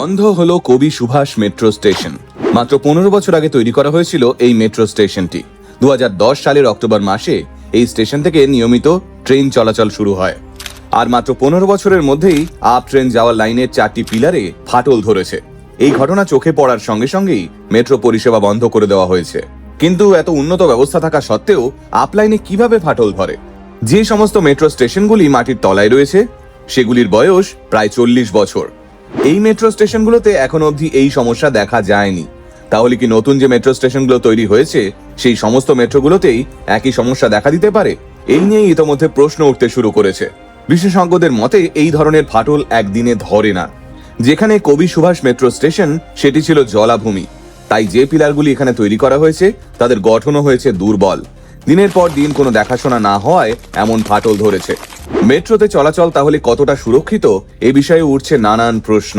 বন্ধ হলো কবি সুভাষ মেট্রো স্টেশন। মাত্র পনেরো বছর আগে তৈরি করা হয়েছিল এই মেট্রো স্টেশনটি। দু হাজার দশ সালের অক্টোবর মাসে এই স্টেশন থেকে নিয়মিত ট্রেন চলাচল শুরু হয়। আর মাত্র পনেরো বছরের মধ্যেই আপ ট্রেন যাওয়ার লাইনের চারটি পিলারে ফাটল ধরেছে। এই ঘটনা চোখে পড়ার সঙ্গে সঙ্গেই মেট্রো পরিষেবা বন্ধ করে দেওয়া হয়েছে। কিন্তু এত উন্নত ব্যবস্থা থাকা সত্ত্বেও আপ লাইনে কীভাবে ফাটল ধরে? যে সমস্ত মেট্রো স্টেশনগুলি মাটির তলায় রয়েছে, সেগুলির বয়স প্রায় চল্লিশ বছর। এই মেট্রো স্টেশনগুলোতে এখন অবধি এই সমস্যা দেখা যায়নি। তাহলে কি নতুন যে মেট্রো স্টেশনগুলো তৈরি হয়েছে, সেই সমস্ত মেট্রোগুলোতেই একই সমস্যা দেখা দিতে পারে? এই নিয়েই ইতোমধ্যে প্রশ্ন উঠতে শুরু করেছে। বিশেষজ্ঞদের মতে, এই ধরনের ফাটল একদিনে ধরে না। যেখানে কবি সুভাষ মেট্রো স্টেশন সেটি ছিল জলাভূমি। তাই যে পিলারগুলি এখানে তৈরি করা হয়েছে, তাদের গঠনও হয়েছে দুর্বল। দিনের পর দিন কোনো দেখাশোনা না হওয়ায় এমন ফাটল ধরেছে। মেট্রোতে চলাচল তাহলে কতটা সুরক্ষিত, এ বিষয়ে উঠছে নানান প্রশ্ন।